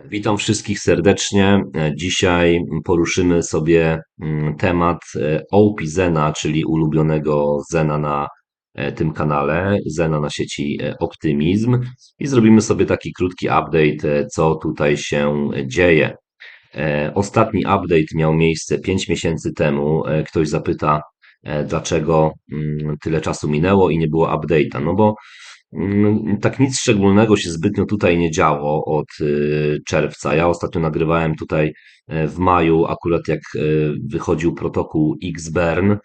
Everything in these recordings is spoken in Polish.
Witam wszystkich serdecznie. Dzisiaj poruszymy sobie mm, temat e, OP Zena, czyli ulubionego Zena na e, tym kanale, Zena na sieci e, Optymizm i zrobimy sobie taki krótki update, co tutaj się dzieje. Ostatni update miał miejsce 5 miesięcy temu. Ktoś zapyta, dlaczego mm, tyle czasu minęło i nie było update'a. No bo Tak nic szczególnego się zbytnio tutaj nie działo od y, czerwca. Ja ostatnio nagrywałem tutaj e, w maju, akurat jak e, wychodził protokół Xbern.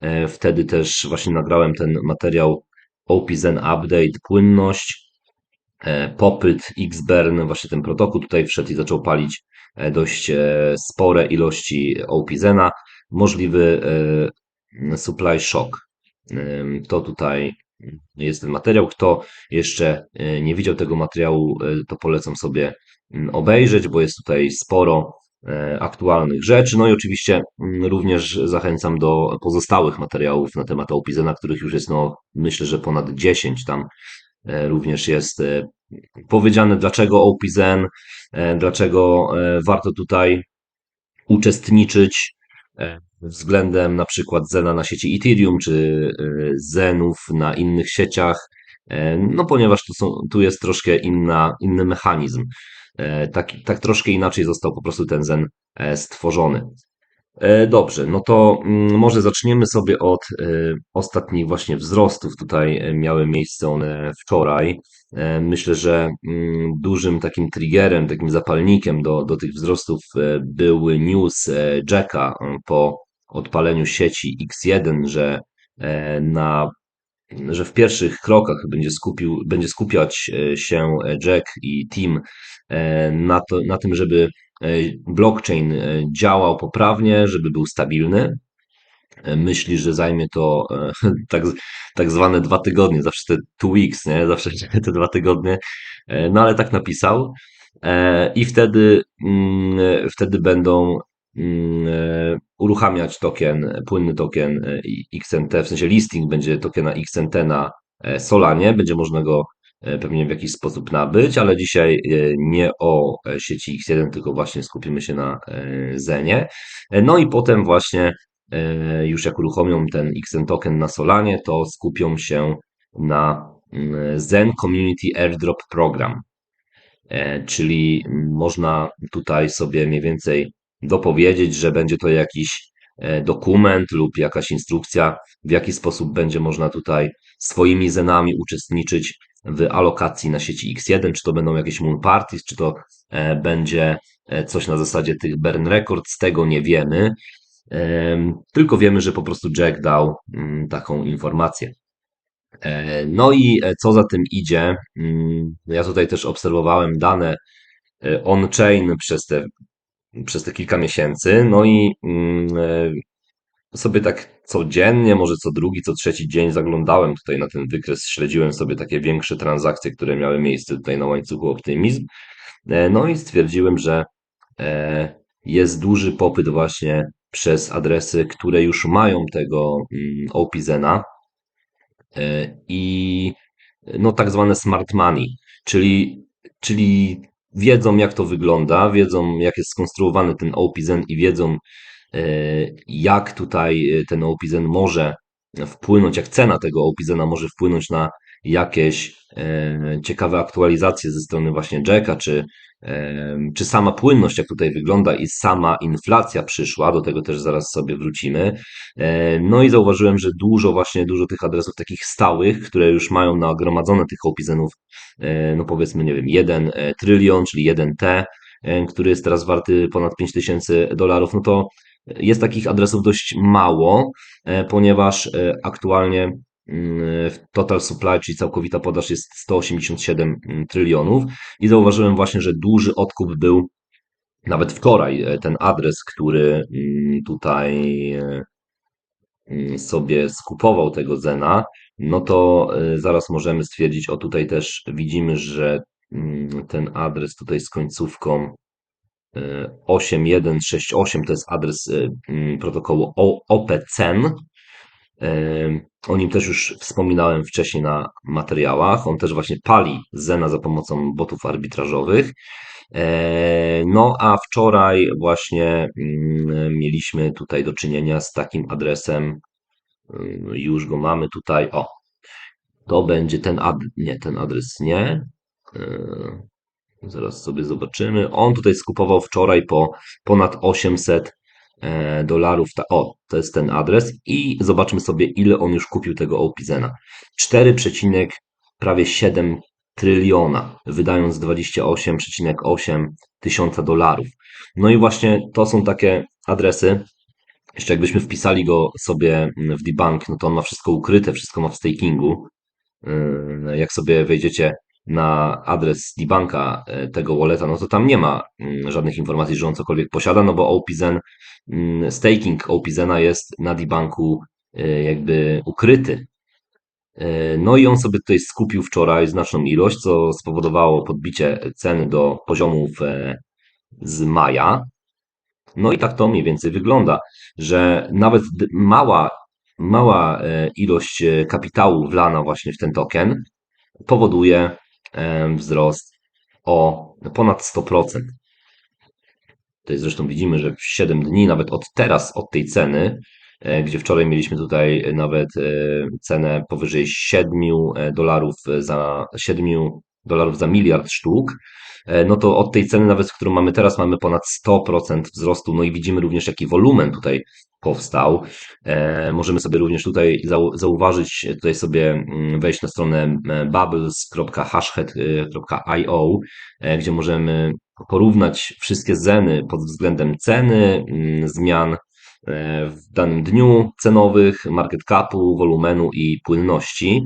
E, wtedy też właśnie nagrałem ten materiał OPZen Update, płynność, popyt Xbern, właśnie ten protokół tutaj wszedł i zaczął palić dość spore ilości OPZena. Możliwy supply shock. To tutaj jest ten materiał. Kto jeszcze e, nie widział tego materiału, e, to polecam sobie mm, obejrzeć, bo jest tutaj sporo e, aktualnych rzeczy. No i oczywiście mm, również zachęcam do pozostałych materiałów na temat Opizena, których już jest, no, myślę, że ponad 10. Tam również jest powiedziane, dlaczego Opizen, dlaczego warto tutaj uczestniczyć względem na przykład Zena na sieci Ethereum, czy e, Zenów na innych sieciach, e, no ponieważ tu, są, tu jest troszkę inna, inny mechanizm. E, tak, tak troszkę inaczej został po prostu ten Zen stworzony. Dobrze, no to mm, może zaczniemy sobie od ostatnich właśnie wzrostów. Tutaj miały miejsce one wczoraj. Myślę, że mm, dużym takim triggerem, takim zapalnikiem do, do tych wzrostów był news Jacka po odpaleniu sieci X1, że e, na że w pierwszych krokach będzie, skupił, będzie skupiać e, się Jack i team e, na, to, na tym, żeby blockchain działał poprawnie, żeby był stabilny. Myśli, że zajmie to tak, tak zwane dwa tygodnie, zawsze te two weeks, nie? zawsze te dwa tygodnie, no ale tak napisał. I wtedy, mm, wtedy będą Mm, e, uruchamiać token, płynny token e, XNT, w sensie listing będzie tokena XNT na e, Solanie, będzie można go pewnie w jakiś sposób nabyć, ale dzisiaj nie o sieci X1, tylko właśnie skupimy się na Zenie. No i potem właśnie już jak uruchomią ten XN token na Solanie, to skupią się na mm, Zen Community Airdrop Program. Czyli można tutaj sobie mniej więcej dopowiedzieć, że będzie to jakiś e, dokument lub jakaś instrukcja, w jaki sposób będzie można tutaj swoimi zenami uczestniczyć w alokacji na sieci X1, czy to będą jakieś moon parties, czy to e, będzie e, coś na zasadzie tych burn records, tego nie wiemy. Tylko wiemy, że po prostu Jack dał mm, taką informację. No i co za tym idzie, mm, ja tutaj też obserwowałem dane on-chain przez te przez te kilka miesięcy. No i mm, e, sobie tak codziennie, może co drugi, co trzeci dzień zaglądałem tutaj na ten wykres, śledziłem sobie takie większe transakcje, które miały miejsce tutaj na łańcuchu Optymizm. E, no i stwierdziłem, że e, jest duży popyt właśnie przez adresy, które już mają tego mm, OPZena i no tak zwane smart money, czyli, czyli wiedzą, jak to wygląda, wiedzą, jak jest skonstruowany ten OPZen i wiedzą, e, jak tutaj e, ten OPZen może wpłynąć, jak cena tego OPZena może wpłynąć na jakieś e, ciekawe aktualizacje ze strony właśnie Jacka, czy, czy sama płynność, jak tutaj wygląda i sama inflacja przyszła, do tego też zaraz sobie wrócimy. No i zauważyłem, że dużo właśnie, dużo tych adresów takich stałych, które już mają nagromadzone tych OPZenów, no powiedzmy, nie wiem, 1 trylion, czyli 1T, który jest teraz warty ponad 5000 dolarów, no to jest takich adresów dość mało, ponieważ aktualnie Mm, total supply, czyli całkowita podaż jest 187 mm, trylionów i zauważyłem właśnie, że duży odkup był nawet wczoraj. E, ten adres, który mm, tutaj e, sobie skupował tego Zena, no to e, zaraz możemy stwierdzić, o tutaj też widzimy, że ten adres tutaj z końcówką 8168 to jest adres protokołu OPCEN, o nim też już wspominałem wcześniej na materiałach. On też właśnie pali Zena za pomocą botów arbitrażowych. E, no a wczoraj właśnie mm, mieliśmy tutaj do czynienia z takim adresem, mm, już go mamy tutaj, o, to będzie ten ad, nie, ten adres nie, zaraz sobie zobaczymy, on tutaj skupował wczoraj po ponad 800 e, dolarów, o, to jest ten adres i zobaczmy sobie ile on już kupił tego Opizena, 4, prawie 7 tryliona, wydając 28,8 tysiąca dolarów. No i właśnie to są takie adresy. Jeszcze jakbyśmy wpisali go sobie w debunk, no to on ma wszystko ukryte, wszystko ma w stakingu. Yy, jak sobie wejdziecie na adres debunka yy, tego walleta, no to tam nie ma yy, żadnych informacji, że on cokolwiek posiada, no bo OPZen, staking OPZena jest na debunku jakby ukryty. No i on sobie tutaj skupił wczoraj znaczną ilość, co spowodowało podbicie ceny do poziomów z maja. No i tak to mniej więcej wygląda, że nawet mała, mała ilość kapitału wlana właśnie w ten token powoduje wzrost o ponad 100%. To jest zresztą widzimy, że w 7 dni, nawet od teraz, od tej ceny, E, gdzie wczoraj mieliśmy tutaj nawet e, cenę powyżej 7 e, dolarów za 7 dolarów za miliard sztuk, no to od tej ceny nawet, którą mamy teraz, mamy ponad 100% wzrostu, no i widzimy również jaki wolumen tutaj powstał. Możemy sobie również tutaj zauważyć, tutaj sobie mm, wejść na stronę bubbles.hashhead.io, gdzie możemy porównać wszystkie zeny pod względem ceny, mm, zmian E, w danym dniu cenowych, market capu, wolumenu i płynności.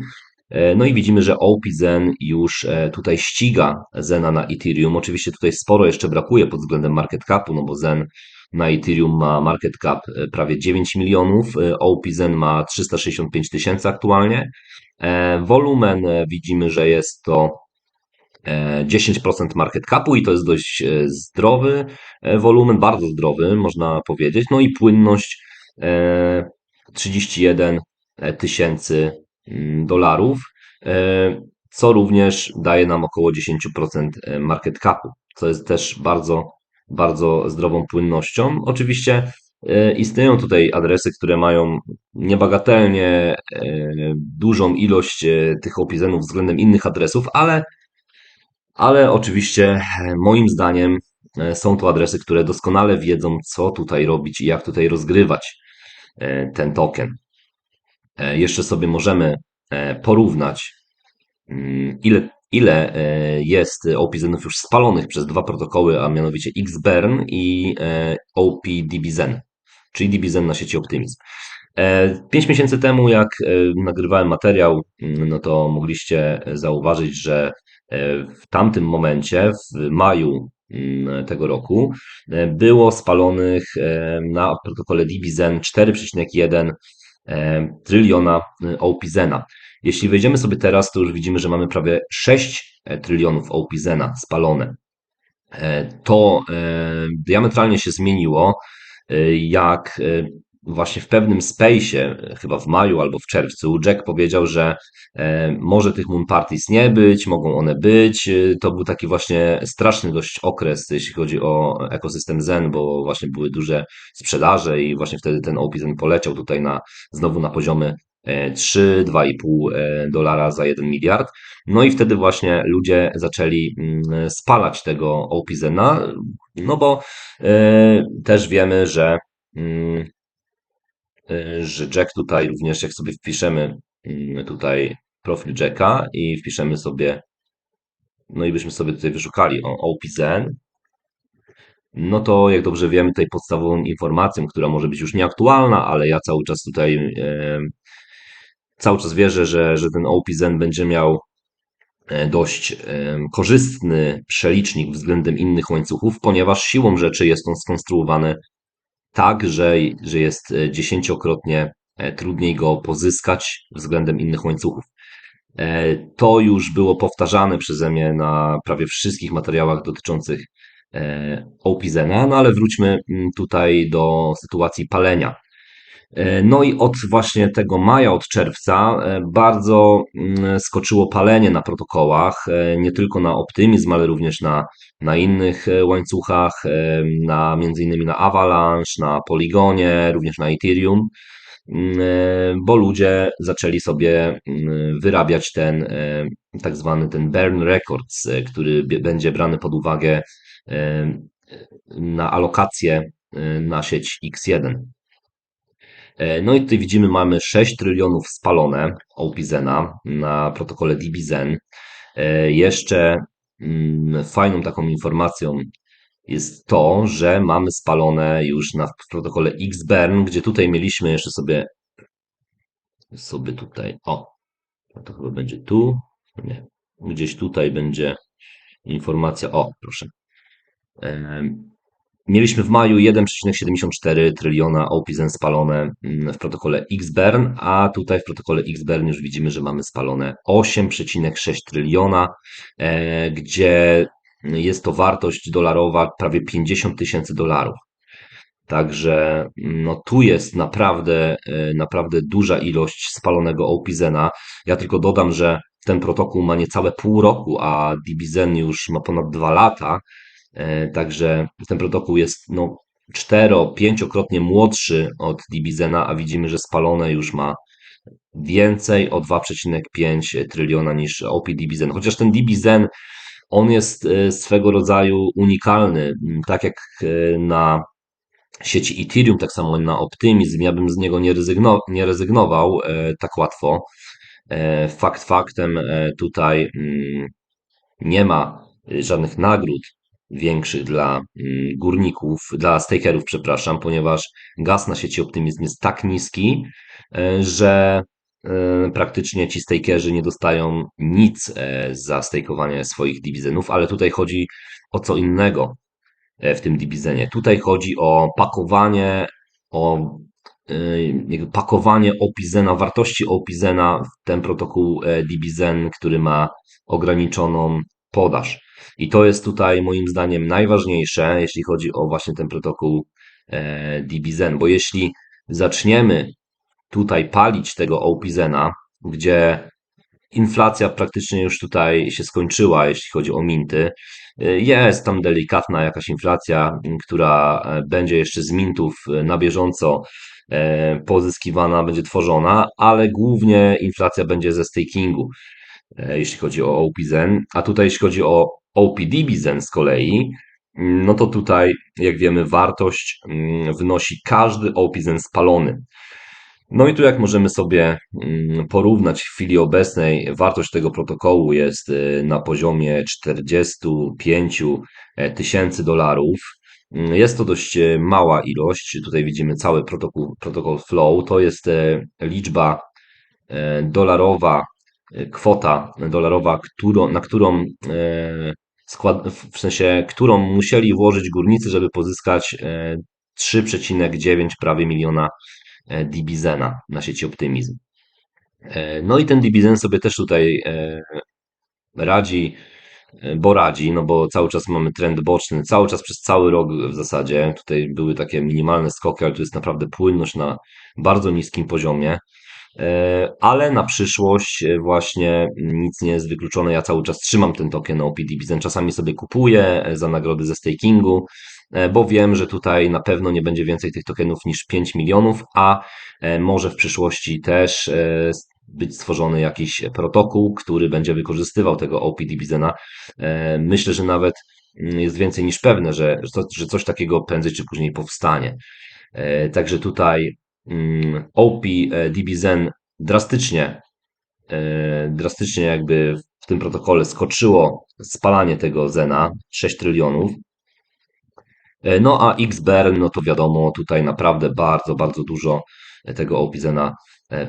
E, no i widzimy, że OP-Zen już e, tutaj ściga Zena na Ethereum. Oczywiście tutaj sporo jeszcze brakuje pod względem market capu, no bo Zen na Ethereum ma market cap prawie 9 milionów, OP-Zen ma 365 tysięcy aktualnie. Wolumen widzimy, że jest to 10% market capu i to jest dość e, zdrowy e, wolumen, bardzo zdrowy, można powiedzieć. No i płynność 31 e, tysięcy dolarów, co również daje nam około 10% market capu, co jest też bardzo, bardzo zdrową płynnością. Oczywiście istnieją tutaj adresy, które mają niebagatelnie dużą ilość tych opizenów względem innych adresów, ale ale oczywiście e, moim zdaniem e, są to adresy, które doskonale wiedzą, co tutaj robić i jak tutaj rozgrywać e, ten token. Jeszcze sobie możemy porównać, mm, ile, ile jest OPZenów już spalonych przez dwa protokoły, a mianowicie XBERN i OPDBZen, czyli DBZen na sieci Optimizm. Pięć miesięcy temu, jak nagrywałem materiał, mm, no to mogliście zauważyć, że w tamtym momencie, w maju mm, tego roku, e, było spalonych e, na protokole DBZen 4,1 e, tryliona OPZena. Jeśli wejdziemy sobie teraz, to już widzimy, że mamy prawie 6 trylionów OPZena spalone. To diametralnie się zmieniło, jak właśnie w pewnym space'ie, chyba w maju albo w czerwcu, Jack powiedział, że e, może tych moon parties nie być, mogą one być. E, to był taki właśnie straszny dość okres, jeśli chodzi o ekosystem Zen, bo właśnie były duże sprzedaże i właśnie wtedy ten OP Zen poleciał tutaj na, znowu na poziomy 3, e, 2,5 dolara za 1 miliard. No i wtedy właśnie ludzie zaczęli mm, spalać tego OP Zena, no bo też wiemy, że mm, że Jack tutaj również, jak sobie wpiszemy mm, tutaj profil Jacka i wpiszemy sobie, no i byśmy sobie tutaj wyszukali o OPZen, no to jak dobrze wiemy, tutaj podstawową informacją, która może być już nieaktualna, ale ja cały czas tutaj e, cały czas wierzę, że, że ten OPZen będzie miał e, dość korzystny przelicznik względem innych łańcuchów, ponieważ siłą rzeczy jest on skonstruowany tak, że, że jest e, dziesięciokrotnie e, trudniej go pozyskać względem innych łańcuchów. E, to już było powtarzane przeze mnie na prawie wszystkich materiałach dotyczących OPZena, no ale wróćmy mm, tutaj do sytuacji palenia. E, No i od właśnie tego maja, od czerwca e, bardzo mm, skoczyło palenie na protokołach, e, nie tylko na Optimizm, ale również na, na innych łańcuchach, na między innymi na Avalanche, na Polygonie, również na Ethereum, mm, bo ludzie zaczęli sobie mm, wyrabiać ten tak zwany ten burn records, który będzie brany pod uwagę na alokację na sieć X1. E, No i tutaj widzimy, mamy 6 trylionów spalone OPZena na protokole DBZen. E, Jeszcze mm, fajną taką informacją jest to, że mamy spalone już na protokole XBurn, gdzie tutaj mieliśmy jeszcze sobie sobie tutaj, o, to chyba będzie tu, nie, gdzieś tutaj będzie informacja, o, proszę. Mieliśmy w maju 1,74 tryliona OPZen spalone mm, w protokole XBurn, a tutaj w protokole XBurn już widzimy, że mamy spalone 8,6 tryliona, e, gdzie jest to wartość dolarowa prawie 50 tysięcy dolarów. Także no tu jest naprawdę, e, naprawdę duża ilość spalonego OPZena. Ja tylko dodam, że ten protokół ma niecałe pół roku, a DBZen już ma ponad dwa lata. E, Także ten protokół jest no, cztero, pięciokrotnie młodszy od DBZena, a widzimy, że spalone już ma więcej o 2,5 tryliona niż OP DBZen. Chociaż ten DBZen, on jest e, swego rodzaju unikalny. Tak jak e, na sieci Ethereum, tak samo na Optimizm, ja bym z niego nie, rezygno, nie rezygnował tak łatwo. Fakt faktem, tutaj mm, nie ma żadnych nagród większych dla mm, górników, dla stakerów, przepraszam, ponieważ gaz na sieci Optimizm jest tak niski, e, że e, praktycznie ci stakerzy nie dostają nic e, za stakeowanie swoich dywizjenów, ale tutaj chodzi o co innego w tym dibizenie. Tutaj chodzi o pakowanie, o pakowanie Opizena, wartości Opizena w ten protokół Dibizen, który ma ograniczoną podaż. I to jest tutaj moim zdaniem najważniejsze, jeśli chodzi o właśnie ten protokół e, DBZen, bo jeśli zaczniemy tutaj palić tego OPZena, gdzie inflacja praktycznie już tutaj się skończyła, jeśli chodzi o minty. Jest tam delikatna jakaś inflacja, która e, będzie jeszcze z mintów e, na bieżąco e, pozyskiwana, będzie tworzona, ale głównie inflacja będzie ze stakingu, jeśli chodzi o OPZen, a tutaj jeśli chodzi o OPDBZen z kolei, no to tutaj, jak wiemy, wartość mm, wynosi każdy OPZen spalony. No i tu jak możemy sobie mm, porównać w chwili obecnej, wartość tego protokołu jest y, na poziomie 45 tysięcy dolarów. Mm, Jest to dość y, mała ilość. Tutaj widzimy cały protokół, protokół flow. To jest y, liczba dolarowa, kwota dolarowa, którą, na którą y, skład, w sensie, którą musieli włożyć górnicy, żeby pozyskać y, 3,9 prawie miliona DBZena na sieci Optymizm. No i ten DBZen sobie też tutaj radzi, bo radzi, no bo cały czas mamy trend boczny, cały czas przez cały rok w zasadzie. Tutaj były takie minimalne skoki, ale tu jest naprawdę płynność na bardzo niskim poziomie. E, Ale na przyszłość e, właśnie nic nie jest wykluczone. Ja cały czas trzymam ten token OPDBZen. Czasami sobie kupuję e, za nagrody ze stakingu, bo wiem, że tutaj na pewno nie będzie więcej tych tokenów niż 5 milionów, a może w przyszłości też być stworzony jakiś protokół, który będzie wykorzystywał tego OPDBZena. E, Myślę, że nawet mm, jest więcej niż pewne, że, że coś takiego prędzej czy później powstanie. Także tutaj mm, OP e, DBZen drastycznie, e, drastycznie jakby w tym protokole skoczyło spalanie tego Zena 6 trylionów. E, No a XBERN, no to wiadomo, tutaj naprawdę bardzo, bardzo dużo tego OPZena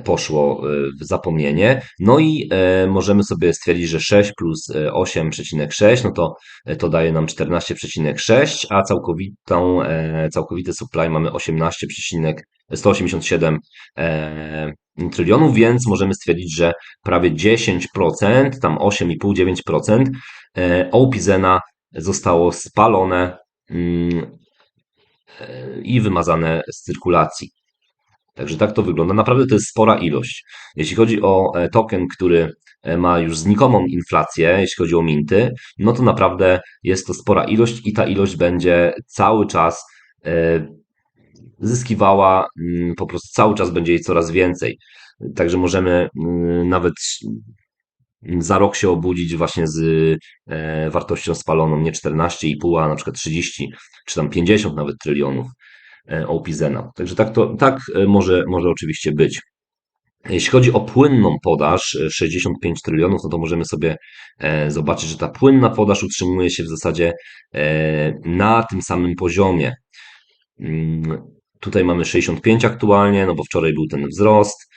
poszło e, w zapomnienie. No i e, możemy sobie stwierdzić, że 6 plus e, 8,6, no to e, to daje nam 14,6, a całkowitą, e, całkowity supply mamy 18,187 e, trylionów, więc możemy stwierdzić, że prawie 10%, tam 8,5-9% e, OPZena zostało spalone mm, e, i wymazane z cyrkulacji. Także tak to wygląda. Naprawdę to jest spora ilość. Jeśli chodzi o e, token, który e, ma już znikomą inflację, jeśli chodzi o minty, no to naprawdę jest to spora ilość i ta ilość będzie cały czas e, zyskiwała, mm, po prostu cały czas będzie jej coraz więcej. Także możemy mm, nawet za rok się obudzić właśnie z wartością spaloną nie 14,5, a na przykład 30 czy tam 50 nawet trylionów. E, Opizena. Także tak, to, tak e, może, może oczywiście być. Jeśli chodzi o płynną podaż 65 e, trylionów, no to możemy sobie zobaczyć, że ta płynna podaż utrzymuje się w zasadzie na tym samym poziomie. Mm, tutaj mamy 65 aktualnie, no bo wczoraj był ten wzrost.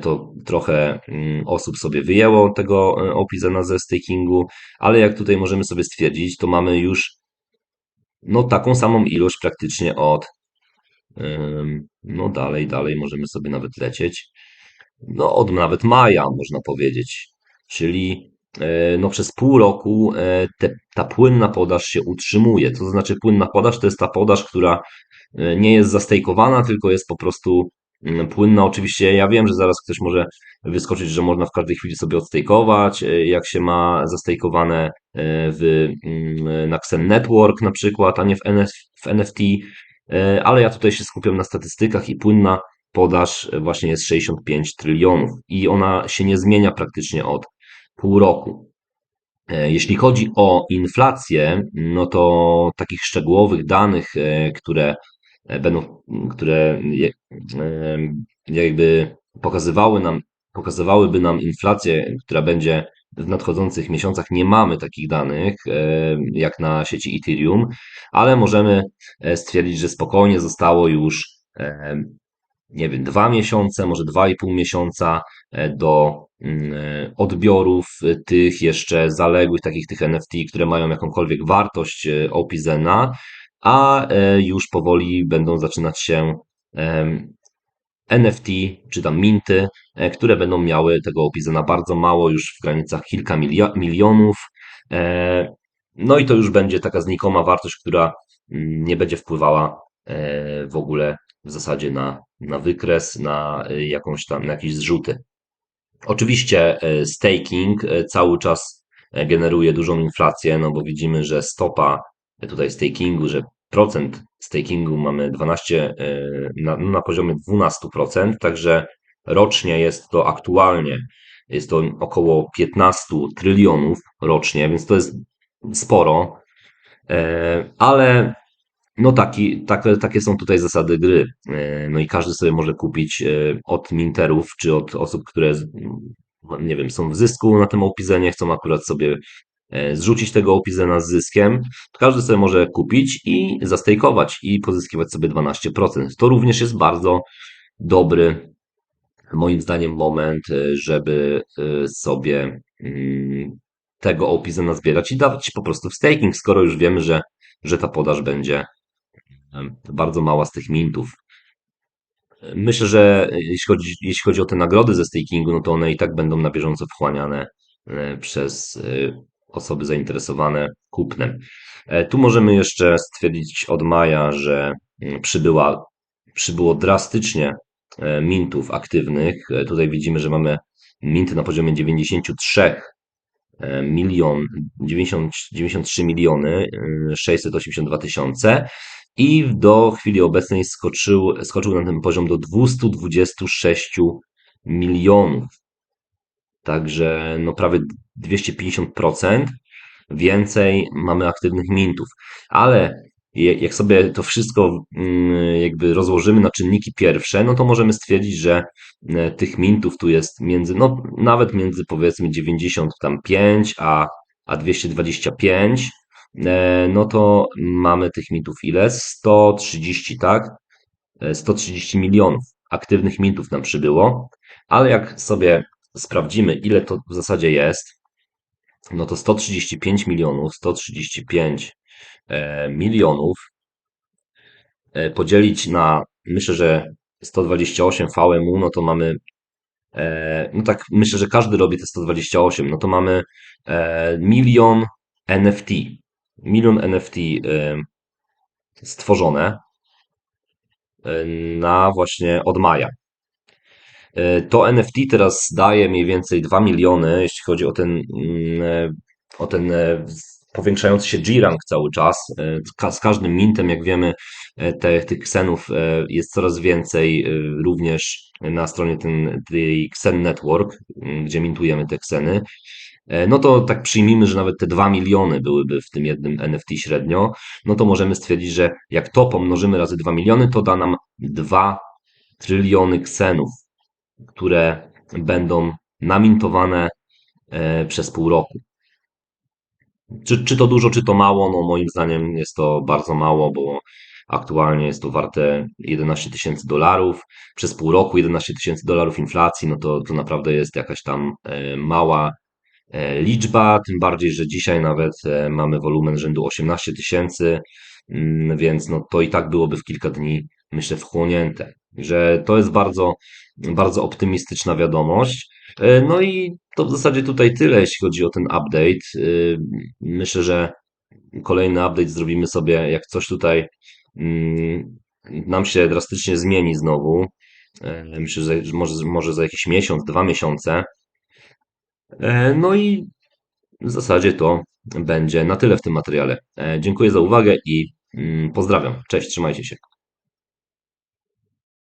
To trochę mm, osób sobie wyjęło tego Opizena ze stakingu, ale jak tutaj możemy sobie stwierdzić, to mamy już no, taką samą ilość praktycznie od no dalej, dalej możemy sobie nawet lecieć. No od nawet maja można powiedzieć. Czyli e, no przez pół roku e, te, ta płynna podaż się utrzymuje. To znaczy płynna podaż? To jest ta podaż, która e, nie jest zastejkowana, tylko jest po prostu mm, płynna. Oczywiście ja wiem, że zaraz ktoś może wyskoczyć, że można w każdej chwili sobie odstejkować, jak się ma zastejkowane w, mm, na Xen Network na przykład, a nie w, NF, w NFT. E, ale ja tutaj się skupiam na statystykach i płynna podaż właśnie jest 65 trylionów i ona się nie zmienia praktycznie od pół roku. E, jeśli chodzi o inflację, no to takich szczegółowych danych, e, które będą, które jakby pokazywały nam, pokazywałyby nam inflację, która będzie w nadchodzących miesiącach nie mamy takich danych e, jak na sieci Ethereum, ale możemy e, stwierdzić, że spokojnie zostało już e, nie wiem, dwa miesiące, może dwa i pół miesiąca do mm, odbiorów tych jeszcze zaległych, takich tych NFT, które mają jakąkolwiek wartość Opizena, a już powoli będą zaczynać się NFT czy tam minty, e, które będą miały tego na bardzo mało, już w granicach kilka milionów. E, no i to już będzie taka znikoma wartość, która mm, nie będzie wpływała e, w ogóle w zasadzie na, na wykres, na jakąś tam, na jakieś zrzuty. Oczywiście staking cały czas generuje dużą inflację, no bo widzimy, że stopa tutaj stakingu, że procent stakingu mamy 12, e, na, na poziomie 12%, także rocznie jest to aktualnie, jest to około 15 trylionów rocznie, więc to jest sporo, e, ale no taki, tak, takie są tutaj zasady gry. E, no i każdy sobie może kupić od minterów, czy od osób, które nie wiem, są w zysku na tym opizenie, chcą akurat sobie zrzucić tego opizena z zyskiem, każdy sobie może kupić i zastejkować i pozyskiwać sobie 12%. To również jest bardzo dobry, moim zdaniem, moment, e, żeby e, sobie mm, tego opizena zbierać i dawać po prostu w staking, skoro już wiemy, że, że ta podaż będzie bardzo mała z tych mintów. Myślę, że jeśli chodzi, jeśli chodzi o te nagrody ze stakingu, no to one i tak będą na bieżąco wchłaniane przez osoby zainteresowane kupnem. E, tu możemy jeszcze stwierdzić od maja, że mm, przybyła, przybyło drastycznie e, mintów aktywnych. E, tutaj widzimy, że mamy minty na poziomie 93 milion, 90, 93 miliony 682 tysiące i do chwili obecnej skoczył, skoczył na ten poziom do 226 milionów. Także no prawie 250% więcej mamy aktywnych mintów. Ale jak sobie to wszystko mm, jakby rozłożymy na czynniki pierwsze, no to możemy stwierdzić, że e, tych mintów tu jest między, no nawet między powiedzmy 95 a, a 225, e, no to mamy tych mintów ile? 130, tak? 130 e, milionów aktywnych mintów nam przybyło, ale jak sobie sprawdzimy, ile to w zasadzie jest, no to 135 milionów, 135 e, milionów e, podzielić na, myślę, że 128 VMU, no to mamy, e, no tak, myślę, że każdy robi te 128, no to mamy milion NFT, milion NFT stworzone na właśnie od maja. E, To NFT teraz daje mniej więcej 2 miliony, jeśli chodzi o ten, mm, e, o ten e, powiększający się G-Rank cały czas. Z każdym mintem, jak wiemy, te, tych ksenów jest coraz więcej, również na stronie ten, tej Xen Network, gdzie mintujemy te kseny. No to tak przyjmijmy, że nawet te 2 miliony byłyby w tym jednym NFT średnio, no to możemy stwierdzić, że jak to pomnożymy razy 2 miliony, to da nam 2 tryliony ksenów które będą namintowane e, przez pół roku. Czy, czy to dużo, czy to mało? No moim zdaniem jest to bardzo mało, bo aktualnie jest to warte 11 tysięcy dolarów. Przez pół roku 11 tysięcy dolarów inflacji, no to, to naprawdę jest jakaś tam e, mała e, liczba, tym bardziej, że dzisiaj nawet mamy wolumen rzędu 18 tysięcy, mm, więc no to i tak byłoby w kilka dni, myślę, wchłonięte. Że to jest bardzo, bardzo optymistyczna wiadomość. E, No i to w zasadzie tutaj tyle, jeśli chodzi o ten update. Y, Myślę, że kolejny update zrobimy sobie, jak coś tutaj mm, nam się drastycznie zmieni znowu. E, Myślę, że może, może za jakiś miesiąc, dwa miesiące. E, No i w zasadzie to będzie na tyle w tym materiale. E, Dziękuję za uwagę i mm, pozdrawiam. Cześć, trzymajcie się.